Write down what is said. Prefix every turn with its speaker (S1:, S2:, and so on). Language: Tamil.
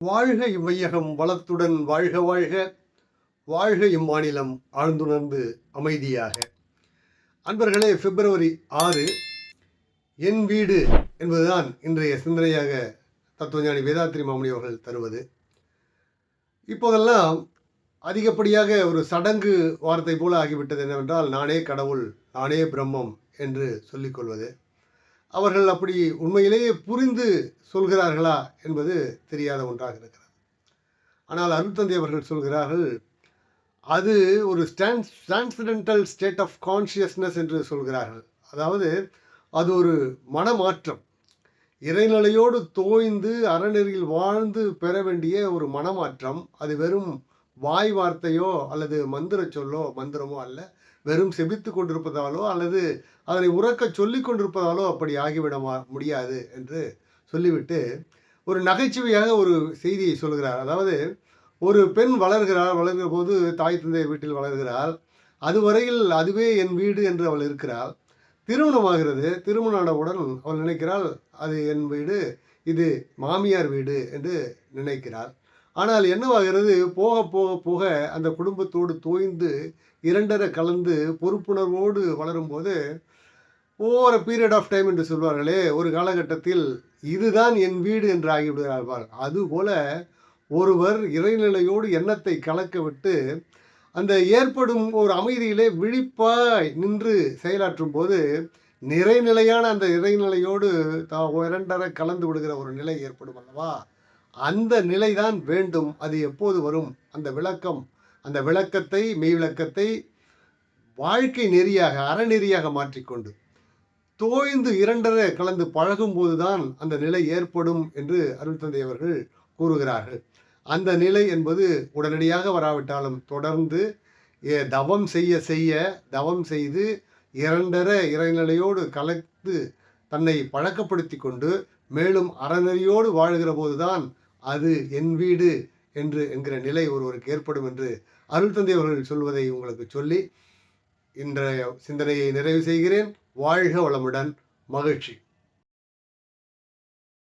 S1: வாழ்க இவ்வையகம் வளத்துடன் வாழ்க வாழ்க. வாழ்க இம்மாநிலம் ஆழ்ந்துணர்ந்து அமைதியாக. அன்பர்களே பிப்ரவரி ஆறு என் வீடு என்பதுதான் இன்றைய சிந்தனையாக தத்துவஞானி வேதாத்ரி மாமணி அவர்கள் தருவது. இப்போதெல்லாம் அதிகப்படியாக ஒரு சடங்கு வார்த்தை போல ஆகிவிட்டது என்னவென்றால் நானே கடவுள் நானே பிரம்மம் என்று சொல்லிக்கொள்வது. அவர்கள் அப்படி உண்மையிலேயே புரிந்து சொல்கிறார்களா என்பது தெரியாத ஒன்றாக இருக்கிறது. ஆனால் அருள்தந்தை அவர்கள் சொல்கிறார்கள் அது ஒரு stance transcendental state of consciousness என்று சொல்கிறார்கள். அதாவது அது ஒரு மனமாற்றம். இறைநிலையோடு தோய்ந்து அறநெறியில் வாழ்ந்து பெற வேண்டிய ஒரு மனமாற்றம். அது வெறும் வாய் வார்த்தையோ அல்லது மந்திர சொல்லோ மந்திரமோ அல்ல. வெறும் செபித்து கொண்டிருப்பதாலோ அல்லது அதனை உறக்க சொல்லி கொண்டிருப்பதாலோ அப்படி ஆகிவிடமா முடியாது என்று சொல்லிவிட்டு ஒரு நகைச்சுவையாக ஒரு செய்தியை சொல்கிறார். அதாவது ஒரு பெண் வளர்கிறாள் வளர்கிற போது தாய் தந்தை வீட்டில் வளர்கிறாள். அதுவரையில் அதுவே என் வீடு என்று அவள் இருக்கிறாள். திருமணமாகிறது. திருமணமானவுடன் அவள் நினைக்கிறாள் அது என் வீடு இது மாமியார் வீடு என்று நினைக்கிறாள். ஆனால் என்னவாகிறது? போக போக போக அந்த குடும்பத்தோடு தோய்ந்து இரண்டரை கலந்து பொறுப்புணர்வோடு வளரும்போது ஓவர் பீரியட் ஆஃப் டைம் என்று சொல்வார்களே ஒரு காலகட்டத்தில் இதுதான் என் வீடு என்று ஆகிவிடுவார் அதுபோல ஒருவர் இறைநிலையோடு எண்ணத்தை கலக்க விட்டு அந்த ஏற்படும் ஒரு அமைதியிலே விழிப்பாய் நின்று செயலாற்றும் போது நிறைநிலையான அந்த இறைநிலையோடு தா இரண்டரை கலந்து விடுகிற ஒரு நிலை ஏற்படும் அல்லவா? அந்த நிலைதான் வேண்டும். அது எப்போது வரும்? அந்த விளக்கம் அந்த விளக்கத்தை மெய் விளக்கத்தை வாழ்க்கை நெறியாக அறநெறியாக மாற்றிக்கொண்டு தோய்ந்து இரண்டரை கலந்து பழகும்போது தான் அந்த நிலை ஏற்படும் என்று அருள் தந்தை அவர்கள் கூறுகிறார்கள். அந்த நிலை என்பது உடனடியாக வராவிட்டாலும் தொடர்ந்து ஏ- தவம் செய்ய செய்ய தவம் செய்து இரண்டரை இறைநிலையோடு கலந்து தன்னை பழக்கப்படுத்தி கொண்டு மேலும் அறநெறியோடு வாழ்கிற போதுதான் அது என் வீடு என்று என்கிற நிலை ஒருவருக்கு ஏற்படும் என்று அருள் தந்தை அவர்கள் சொல்வதை உங்களுக்கு சொல்லி இன்றைய சிந்தனையை நிறைவு செய்கிறேன். வாழ்க வளமுடன். மகிழ்ச்சி.